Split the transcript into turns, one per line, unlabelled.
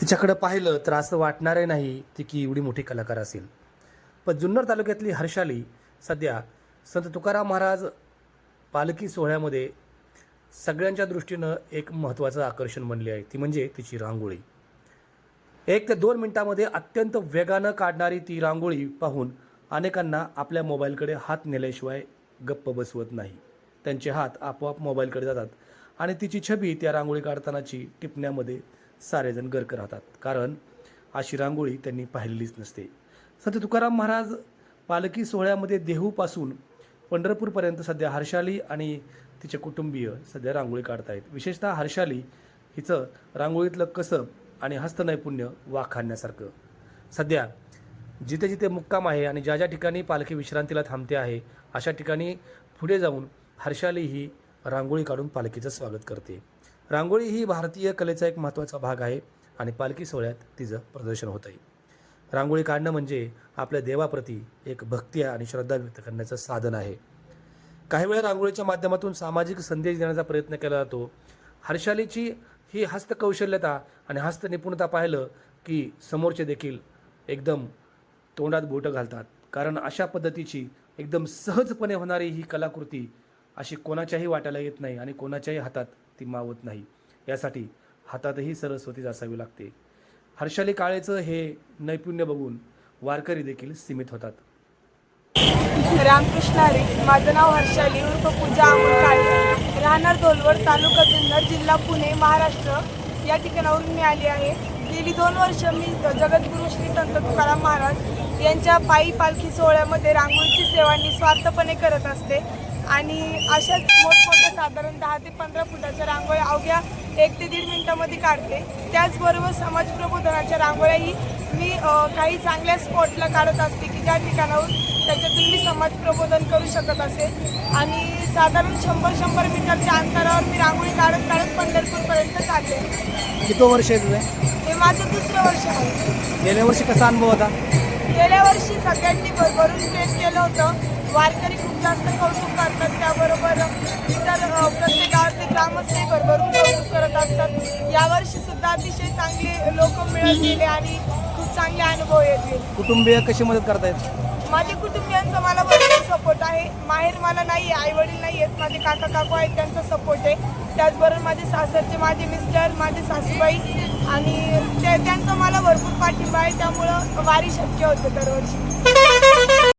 तिच्याकडं पाहिलं तर असं वाटणारही नाही ती की एवढी मोठी कलाकार असेल. पण जुन्नर तालुक्यातली हर्षाली सध्या संत तुकाराम महाराज पालखी सोहळ्यामध्ये सगळ्यांच्या दृष्टीनं एक महत्त्वाचं आकर्षण बनले आहे. ती म्हणजे तिची रांगोळी. एक ते दोन मिनटामध्ये अत्यंत वेगानं काढणारी ती रांगोळी पाहून अनेकांना आपल्या मोबाईलकडे हात नेल्याशिवाय गप्प बसवत नाही. त्यांचे हात आपोआप मोबाईलकडे जातात आणि तिची छबी त्या रांगोळी काढतानाची टिपण्यामध्ये सारेजण गर्क राहतात. कारण अशी रांगोळी त्यांनी पाहिलेलीच नसते. संत तुकाराम महाराज पालखी सोहळ्यामध्ये देहूपासून पंढरपूरपर्यंत सध्या हर्षाली आणि तिचे कुटुंबीय सध्या रांगोळी काढतायत. विशेषतः हर्षाली हिचं रांगोळीतलं कसब आणि हस्तनैपुण्य वाखाणण्यासारखं सध्या जिथे जिथे मुक्काम आहे आणि ज्या ज्या ठिकाणी पालखी विश्रांतीला थांबते आहे अशा ठिकाणी पुढे जाऊन हर्षाली ही रांगोळी काढून पालखीचं स्वागत करते. रांगोळी ही भारतीय कलेचा एक महत्त्वाचा भाग आहे आणि पालखी सोहळ्यात तिचं प्रदर्शन होत आहे रांगोळी काढणं म्हणजे आपल्या देवाप्रती एक भक्ती आणि श्रद्धा व्यक्त करण्याचं साधन आहे. काही वेळा रांगोळीच्या माध्यमातून सामाजिक संदेश देण्याचा प्रयत्न केला जातो. हर्षालीची ही हस्तकौशल्यता आणि हस्तनिपुणता पाहिलं की समोरचे देखील एकदम तोंडात बोटं घालतात. कारण अशा पद्धतीची एकदम सहजपणे होणारी ही कलाकृती अशी कोणाच्याही वाट्याला येत नाही आणि कोणाच्याही हातात ती मावत नाही. यासाठी हातातही सरस्वतीच असावी लागते. हर्षाली काळेचं हे नैपुण्य बघून वारकरी देखील सीमित होतात.
रामकृष्ण हरी माझं नाव हर्षाली उर्फ पूजा अमोल काळे. राहणार दोलवड तालुका जुन्नर जिल्हा पुणे महाराष्ट्र. या ठिकाणावरून मी आली आहे. गेली दोन वर्ष मी जगद्गुरू श्री संत तुकाराम महाराज यांच्या पायी पालखी सोहळ्यामध्ये रांगोळीची सेवा निस्वार्थपणे करत असते. आणि अशाच मोठमोठ्या साधारण दहा ते पंधरा फुटाच्या रांगोळ्या अवघ्या एक ते दीड मिनिटामध्ये काढते. त्याचबरोबर समाज प्रबोधनाच्या रांगोळ्याही मी काही चांगल्या स्पॉटला काढत असते की ज्या ठिकाणाहून त्याच्यातून मी समाज प्रबोधन करू शकत असेल आणि साधारण शंभर शंभर मीटरच्या अंतरावर मी रांगोळी काढत काढत पंढरपूरपर्यंत चालले.
किती वर्ष आहे तुझे?
हे माझं दुसरं वर्ष आहे.
गेल्या वर्षी कसा अनुभव होता?
गेल्या वर्षी सगळ्यांनी भरभरून प्रेम केलं होतं. वारकरी खूप जास्त कौतुक करतात त्याबरोबर इतर प्रत्येक गावातले ग्रामस्थही भरभरून कौतुक करत असतात. यावर्षी सुद्धा अतिशय चांगले लोक मिळत गेले आणि खूप चांगले अनुभव येतील.
कुटुंबीय कशी मदत करतायत?
माझ्या कुटुंबियांचा मला भरपूर सपोर्ट आहे. माहेर मला नाही आई वडील नाही आहेत माझे काका काकू आहेत त्यांचा सपोर्ट आहे. त्याचबरोबर माझे सासरचे माझे मिस्टर माझे सासूबाई आणि ते त्यांचा मला भरपूर पाठिंबा आहे त्यामुळं वारी शक्य होते दरवर्षी.